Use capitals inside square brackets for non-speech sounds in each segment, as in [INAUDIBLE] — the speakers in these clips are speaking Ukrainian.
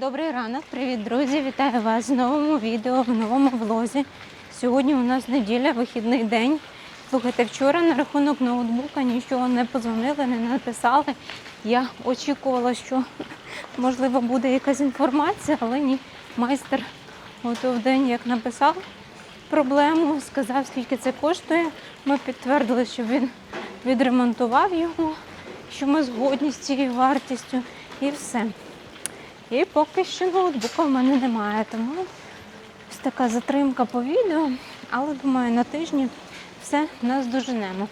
Добрий ранок, привіт, друзі! Вітаю вас в новому відео, в новому влозі. Сьогодні у нас неділя, вихідний день. Слухайте, вчора на рахунок ноутбука нічого не позвонили, не написали. Я очікувала, що можливо буде якась інформація, але ні. Майстер ото день як написав проблему, сказав, скільки це коштує. Ми підтвердили, що він відремонтував його, що ми згодні з цією вартістю і все. І поки що ноутбука в мене немає, тому ось така затримка по відео, але думаю, на тижні все наздоженемо.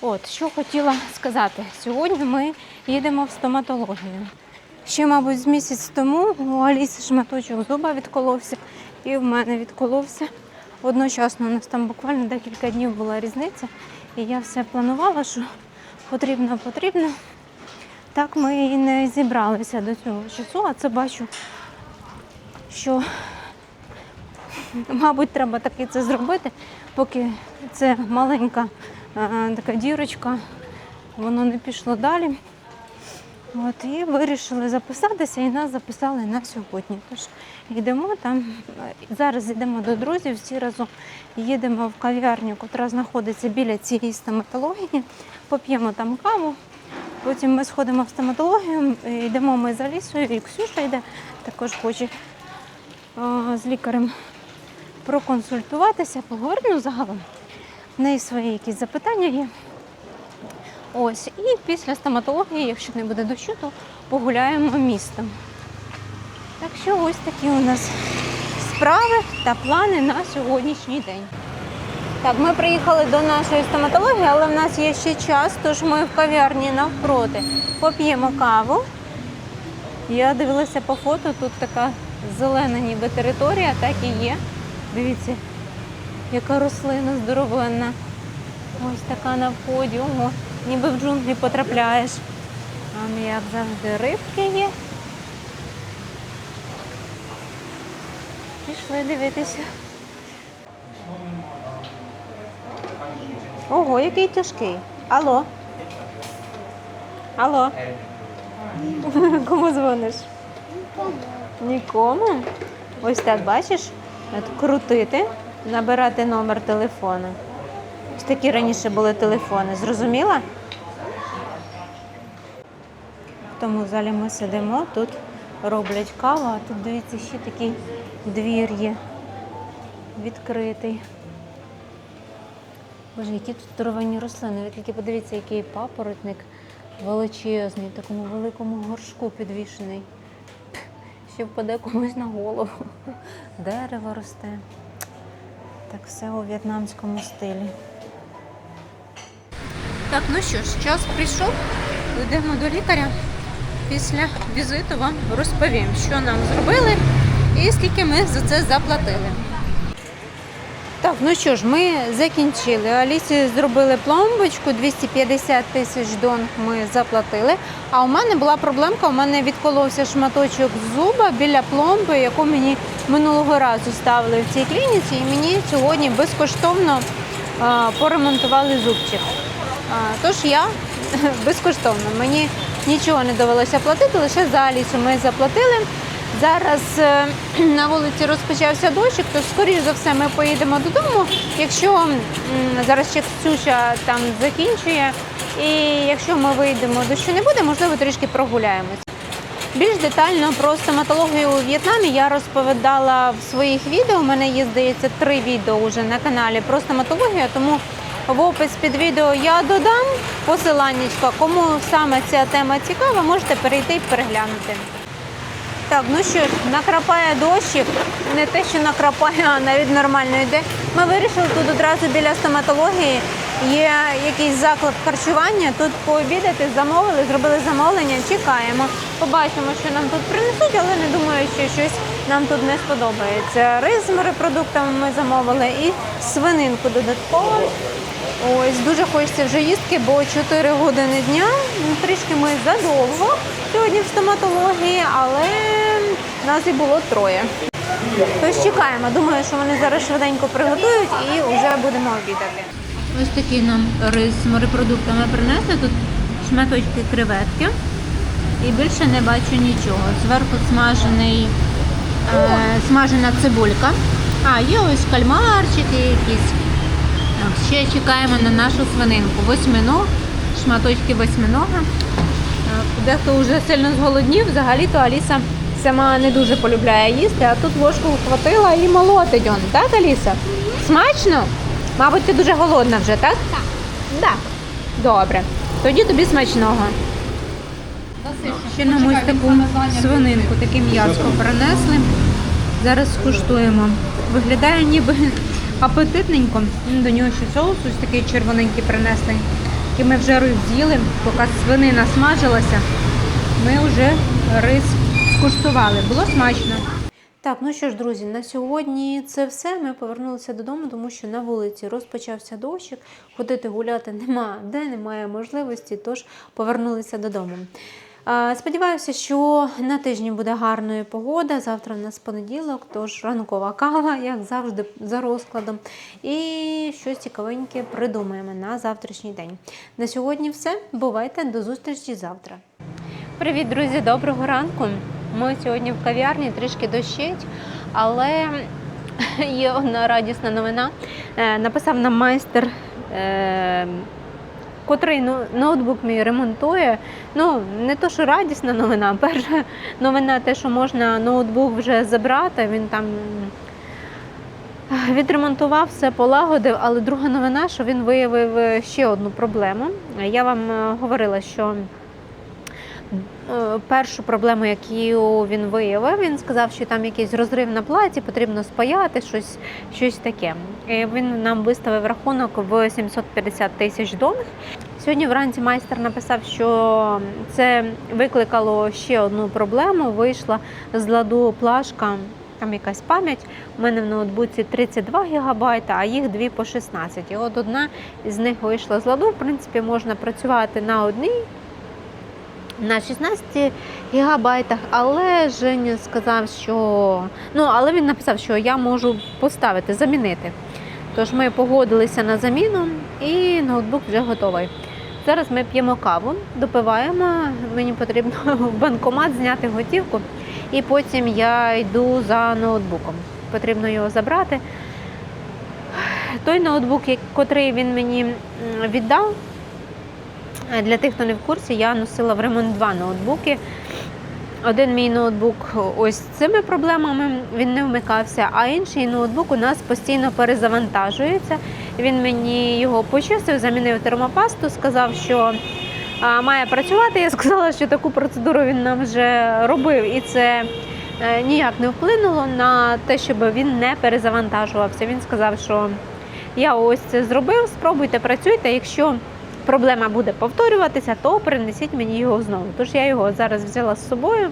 От, що хотіла сказати. Сьогодні ми їдемо в стоматологію. Ще, мабуть, з місяць тому у Аліси шматочок зуба відколовся і в мене відколовся. Одночасно у нас там буквально декілька днів була різниця, і я все планувала, що потрібно, потрібно. Так ми і не зібралися до цього часу, а це бачу, що, мабуть, треба таки це зробити, поки це маленька е, така дірочка, воно не пішло далі. От, і вирішили записатися, і нас записали на сьогодні. Тож йдемо там. е, Зараз йдемо до друзів, всі разом їдемо в кав'ярню, яка знаходиться біля цієї стоматології, поп'ємо там каву. Потім ми сходимо в стоматологію, е, йдемо ми за лісою, і Ксюша йде, також хоче е, з лікарем проконсультуватися, поговорити ну, загалом. В неї свої якісь запитання є. Ось, і після стоматології, якщо не буде дощу, то погуляємо містом. Так що ось такі у нас справи та плани на сьогоднішній день. Так, ми приїхали до нашої стоматології, але в нас є ще час, тож ми в кав'ярні навпроти поп'ємо каву. Я дивилася по фото, тут така зелена ніби територія, так і є. Дивіться, яка рослина здоровенна. Ось така на вході. Ого, ніби в джунглі потрапляєш. Там як завжди рибки є. Пішли дивитися. Ого, який тяжкий. Алло. Алло. [LAUGHS] Кому дзвониш? Нікому. Ось так, бачиш? Крутити, набирати номер телефону. Ось такі раніше були телефони, зрозуміла? В тому залі ми сидимо, тут роблять каву, а тут дивіться, ще такий двір є відкритий. Боже, які тут здоровенні рослини. Ви тільки подивіться, який папоротник величезний, в такому великому горшку підвішений. Ще впаде комусь на голову. Дерево росте. Так все у в'єтнамському стилі. Так, ну що ж, час прийшов. Йдемо до лікаря. Після візиту вам розповім, що нам зробили і скільки ми за це заплатили. Так, ну що ж, ми закінчили. Алісі зробили пломбочку, 250 тисяч дон ми заплатили. А у мене була проблемка, у мене відколовся шматочок зуба біля пломби, яку мені минулого разу ставили в цій клініці, і мені сьогодні безкоштовно поремонтували зубчик. Тож я [LAUGHS] безкоштовно. Мені нічого не довелося платити, лише за Алісу ми заплатили. Зараз е, [CLEARS THROAT] на вулиці розпочався дощик, то скоріш за все ми поїдемо додому. Якщо зараз ще Ксюша там закінчує, і якщо ми вийдемо, дощу не буде, можливо, трішки прогуляємось. Більш детально про стоматологію у В'єтнамі я розповідала в своїх відео. У мене є, здається, три відео вже на каналі про стоматологію, тому в опис під відео я додам посиланнячко. Кому саме ця тема цікава, можете перейти і переглянути. Так, ну що ж, накрапає дощик, не те, що накрапає, а навіть нормально йде. Ми вирішили тут одразу біля стоматології. Є якийсь заклад харчування. Тут пообідати, замовили, зробили замовлення, чекаємо. Побачимо, що нам тут принесуть, але не думаю, що щось нам тут не сподобається. Рис з морепродуктами ми замовили і свининку додатково. Ось дуже хочеться вже їстки, бо 4 години дня. Ну, Трішки ми задовго сьогодні в стоматології, але нас і було троє. Тож чекаємо. Думаю, що вони зараз швиденько приготують і вже будемо обідати. Ось такий нам рис з морепродуктами принесли. Тут шматочки креветки І більше не бачу нічого. Зверху смажений, е, смажена цибулька. А, є ось кальмарчики якісь. Ще чекаємо на нашу свининку. Восьминог, шматочки восьминога. Дехто вже сильно зголоднів, взагалі-то Аліса сама не дуже полюбляє їсти, а тут ложку вхватила і молотить он. Так, Аліса? Смачно? Мабуть, ти дуже голодна вже, так? Так. Так. Добре. Тоді тобі смачного. Ще нам ось таку свининку, таке м'ясо принесли. Зараз скуштуємо. Виглядає ніби апетитненько. До нього ще соус ось такий червоненький принесли, який ми вже розділи, поки свинина смажилася. Ми вже рис скуштували. Було смачно. Так, ну що ж, друзі, на сьогодні це все. Ми повернулися додому, тому що на вулиці розпочався дощик. Ходити гуляти нема де, немає можливості, тож повернулися додому. Сподіваюся, що на тижні буде гарною погода. Завтра у нас понеділок, тож ранкова кава, як завжди, за розкладом. І щось цікавеньке придумаємо на завтрашній день. На сьогодні все. Бувайте, до зустрічі завтра. Привіт, друзі! Доброго ранку. Ми сьогодні в кав'ярні трішки дощить, але [LAUGHS] є одна радісна новина. Е, Написав нам майстер, е, котрий ну- ноутбук мій ремонтує. Ну, не то, що радісна новина. Перша новина те, що можна ноутбук вже забрати. Він там відремонтував, все полагодив, але друга новина, що він виявив е, ще одну проблему. Я вам е, говорила, що першу проблему, яку він виявив, він сказав, що там якийсь розрив на платі, потрібно спаяти щось, щось таке. І він нам виставив рахунок в 750 тисяч доларів. Сьогодні вранці майстер написав, що це викликало ще одну проблему. Вийшла з ладу плашка. Там якась пам'ять. У мене в ноутбуці 32 ГБ, а їх дві по 16. І от одна з них вийшла з ладу. В принципі, можна працювати на одній на 16 гігабайтах, але Женя сказав, що ну, але він написав, що я можу поставити, замінити. Тож ми погодилися на заміну і ноутбук вже готовий. Зараз ми п'ємо каву, допиваємо. Мені потрібно [LAUGHS] в банкомат зняти готівку, і потім я йду за ноутбуком. Потрібно його забрати. Той ноутбук, який він мені віддав, Для тих, хто не в курсі, я носила в ремонт два ноутбуки. Один мій ноутбук ось з цими проблемами він не вмикався, а інший ноутбук у нас постійно перезавантажується. Він мені його почистив, замінив термопасту, сказав, що має працювати. Я сказала, що таку процедуру він нам вже робив, і це е, ніяк не вплинуло на те, щоб він не перезавантажувався. Він сказав, що я ось це зробив, спробуйте, працюйте. Якщо проблема буде повторюватися, то принесіть мені його знову. Тож я його зараз взяла з собою,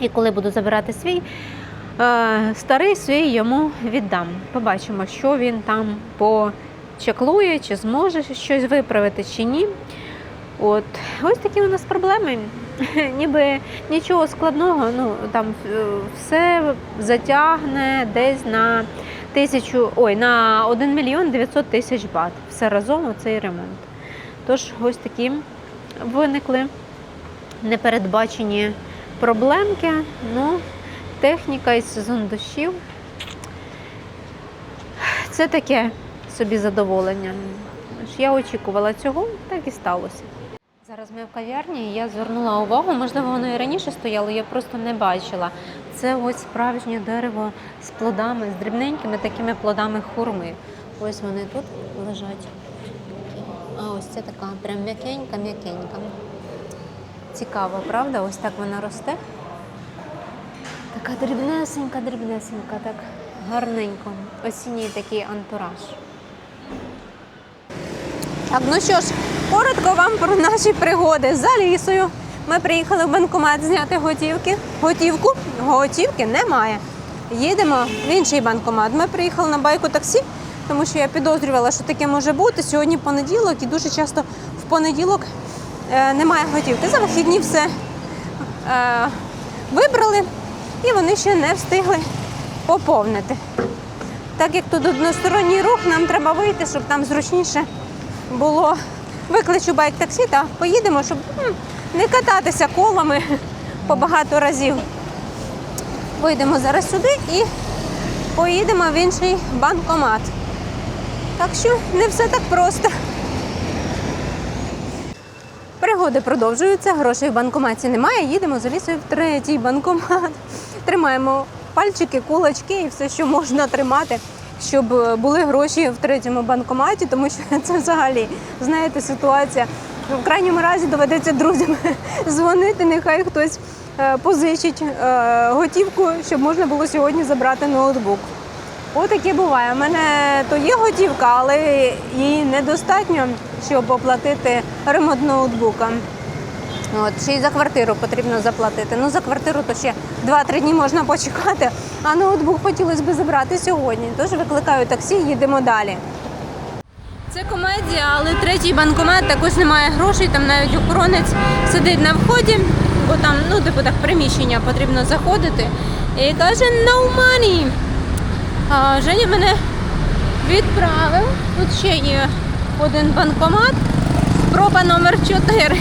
і коли буду забирати свій е, старий свій йому віддам. Побачимо, що він там почеклує, чи зможе щось виправити, чи ні. От ось такі у нас проблеми. [LAUGHS] Ніби нічого складного, ну там е, все затягне десь на тисячу, ой, на 1 мільйон 900 тисяч бат. Все разом оцей ремонт. Тож ось такі виникли непередбачені проблемки. Ну, техніка і сезон дощів. Це таке собі задоволення. Я очікувала цього, так і сталося. Зараз ми в кав'ярні, і я звернула увагу, можливо, воно і раніше стояло, я просто не бачила. Це ось справжнє дерево з плодами, з дрібненькими такими плодами хурми. Ось вони тут лежать. А ось це така прям м'якенька, м'якенька. Цікаво, правда? Ось так вона росте. Така дрібнесенька, дрібнесенька, так гарненько. Осінній такий антураж. Так, ну що ж, коротко вам про наші пригоди з Алісою. Ми приїхали в банкомат зняти готівки. Готівку, готівки немає. Їдемо в інший банкомат. Ми приїхали на байку таксі, тому що я підозрювала, що таке може бути. Сьогодні понеділок і дуже часто в понеділок е, немає готівки. За вихідні все е, вибрали і вони ще не встигли поповнити. Так як тут односторонній рух, нам треба вийти, щоб там зручніше було. Викличу байк таксі та поїдемо, щоб не кататися колами [LAUGHS] по багато разів. Вийдемо зараз сюди і поїдемо в інший банкомат. Так що не все так просто. Пригоди продовжуються, грошей в банкоматі немає. Їдемо з Алісою в третій банкомат. Тримаємо пальчики, кулачки і все, що можна тримати, щоб були гроші в третьому банкоматі, тому що [LAUGHS] це взагалі, знаєте, ситуація. В крайньому разі доведеться друзям [LAUGHS] дзвонити, нехай хтось е, позичить е, готівку, щоб можна було сьогодні забрати ноутбук. Отаке буває. У мене то є готівка, але її недостатньо, щоб оплатити ремонт ноутбука. От, ще й за квартиру потрібно заплатити. Ну, за квартиру то ще 2-3 дні можна почекати, а ноутбук хотілося б забрати сьогодні. Тож викликаю таксі, їдемо далі. Це комедія, але третій банкомат також немає грошей, там навіть охоронець сидить на вході, бо там, ну, типу так, приміщення потрібно заходити. І каже no money. Женя мене відправив. Тут ще є один банкомат. Спроба номер 4.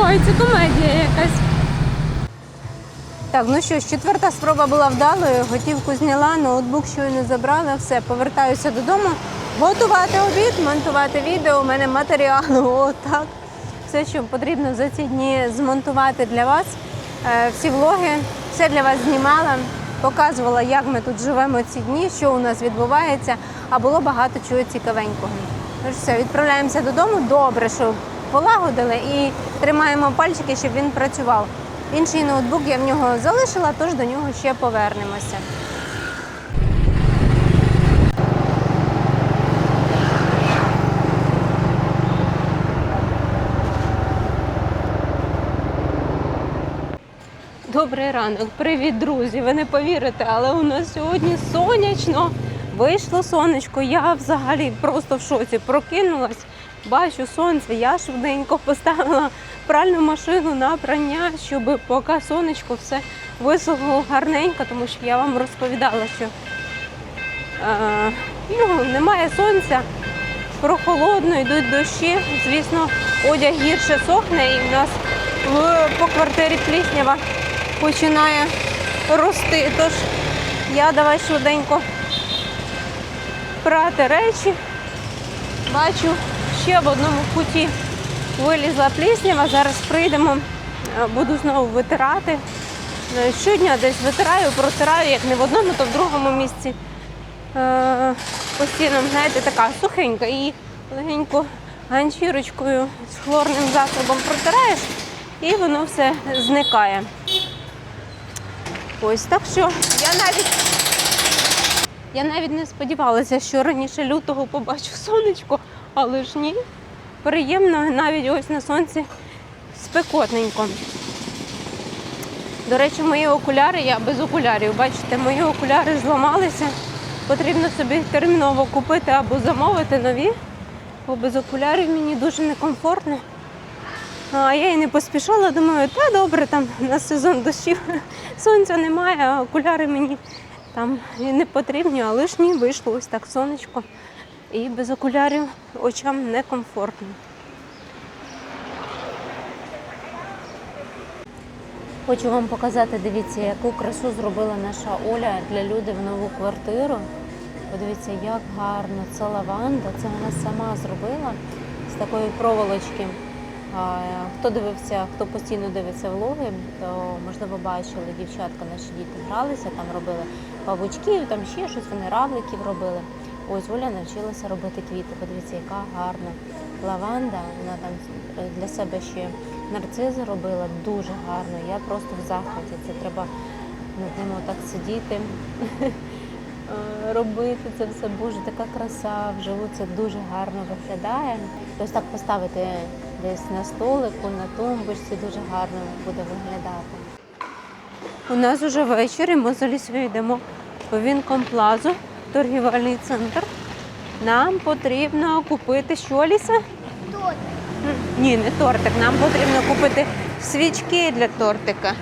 Ой, це комедія якась. Так, ну що ж, четверта спроба була вдалою. Готівку зняла, ноутбук щойно забрала, все, повертаюся додому. Готувати обід, монтувати відео. У мене матеріалу. [LAUGHS] Отак. Все, що потрібно за ці дні змонтувати для вас. Е, Всі влоги, все для вас знімала, показувала, як ми тут живемо ці дні, що у нас відбувається, а було багато чого цікавенького. Тож все, відправляємося додому. Добре, що полагодили і тримаємо пальчики, щоб він працював. Інший ноутбук я в нього залишила, тож до нього ще повернемося. Добрий ранок, привіт, друзі! Ви не повірите, але у нас сьогодні сонячно. Вийшло сонечко. Я взагалі просто в шоці прокинулась, бачу сонце. Я швиденько поставила пральну машину на прання, щоб поки сонечко все висохло гарненько, тому що я вам розповідала, що е, ну, немає сонця, прохолодно, йдуть дощі. Звісно, одяг гірше сохне і в нас по квартирі пліснява починає рости. Тож я давай швиденько прати речі. Бачу, ще в одному куті вилізла пліснява. Зараз прийдемо, е, буду знову витирати. Е, Щодня десь витираю, протираю, як не в одному, то в другому місці. Е, Постійно, знаєте, така сухенька і легенько ганчірочкою з хлорним засобом протираєш, і воно все зникає. Ось так що я навіть я навіть не сподівалася, що раніше лютого побачу сонечко, але ж ні. Приємно навіть ось на сонці спекотненько. До речі, мої окуляри, я без окулярів, бачите, мої окуляри зламалися. Потрібно собі терміново купити або замовити нові, бо без окулярів мені дуже некомфортно. А я і не поспішала, думаю, та добре, там на сезон дощів [LAUGHS] сонця немає, а окуляри мені там не потрібні, але ж ні, вийшло ось так сонечко. І без окулярів очам некомфортно. Хочу вам показати, дивіться, яку красу зробила наша Оля для люди в нову квартиру. Подивіться, як гарно. Це лаванда. Це вона сама зробила з такої проволочки. Хто дивився, хто постійно дивиться влоги, то можливо бачили, дівчатка наші діти гралися, там робили павучків, там ще щось, вони равликів робили. Ось Оля навчилася робити квіти. Подивіться, яка гарна лаванда. Вона там для себе ще нарцизи робила дуже гарно. Я просто в захваті. Це треба над ним отак сидіти. [LAUGHS] е, Робити це все, боже, така краса вживу, це дуже гарно виглядає. Ось так поставити десь на столику, на тумбочці, дуже гарно буде виглядати. У нас вже вечір, і ми з Алісою йдемо по Вінкомплазу, торгівельний центр. Нам потрібно купити що, Аліса? Торт. М, Ні, не тортик. Нам потрібно купити свічки для тортика.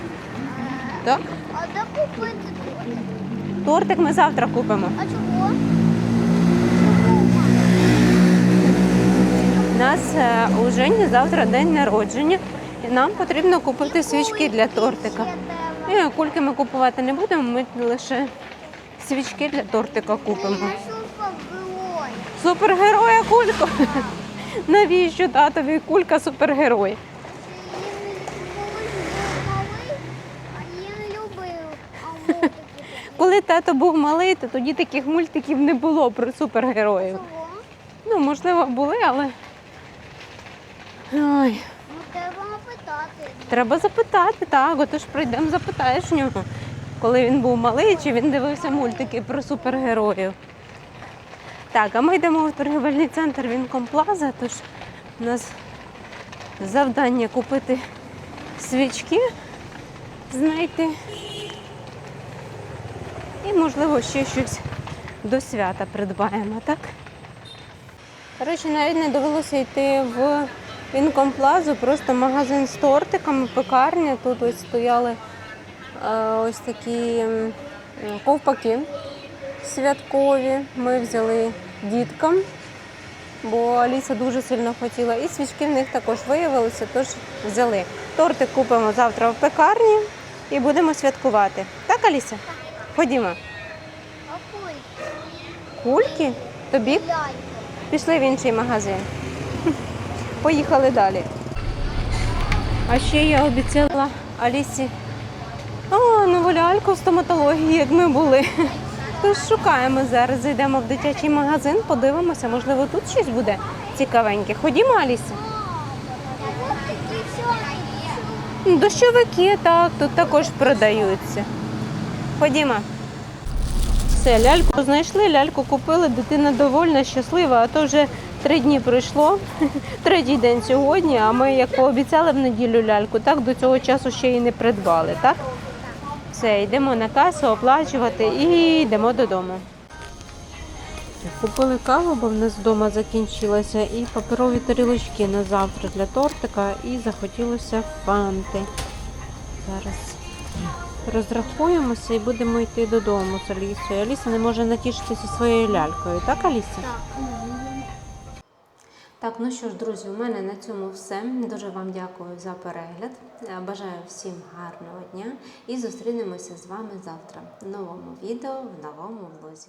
Так? А де купити торт? Тортик ми завтра купимо. А чого? Е, у Жені завтра день народження, і нам потрібно купити свічки для тортика. І кульки ми купувати не будемо, ми лише свічки для тортика купимо. Супергероя кульку. [LAUGHS] Навіщо татові кулька супергерой? Коли тато був малий, то тоді таких мультиків не було про супергероїв. Ну, можливо, були, але. Ой, Ну треба питати. треба запитати, так, отож прийдемо, запитаєш в нього, коли він був малий, чи він дивився мультики про супергероїв. Так, а ми йдемо в торгівельний центр Вінкомплаза, тож у нас завдання купити свічки, знайти. І, можливо, ще щось до свята придбаємо, так? Коротше, навіть не довелося йти в Вінкомплазу, просто магазин з тортиками, пекарня. Тут ось стояли е, ось такі ковпаки святкові. Ми взяли діткам, бо Аліса дуже сильно хотіла. І свічки в них також виявилися, тож взяли. Тортик купимо завтра в пекарні і будемо святкувати. Так, Аліса? Ходімо. Кульки? Тобі? Пішли в інший магазин. Поїхали далі. А ще я обіцяла Алісі о, нову ляльку в стоматології, як ми були. Тож шукаємо зараз, зайдемо в дитячий магазин, подивимося, можливо, тут щось буде цікавеньке. Ходімо. Ну, Дощовики, так, тут також продаються. Ходімо. Все, ляльку знайшли, ляльку купили, дитина довольна, щаслива, а то вже три дні пройшло, [LAUGHS] третій день сьогодні, а ми, як пообіцяли в неділю ляльку, так до цього часу ще й не придбали, так? Все, йдемо на касу оплачувати і йдемо додому. Купили каву, бо в нас вдома закінчилася, і паперові тарілочки на завтра для тортика, і захотілося фанти. Зараз розрахуємося і будемо йти додому з Алісою. Аліса не може натішитися своєю лялькою, так, Аліса? Так. Так, ну що ж, друзі, у мене на цьому все. Дуже вам дякую за перегляд. Е, Бажаю всім гарного дня і зустрінемося з вами завтра в новому відео, в новому влозі.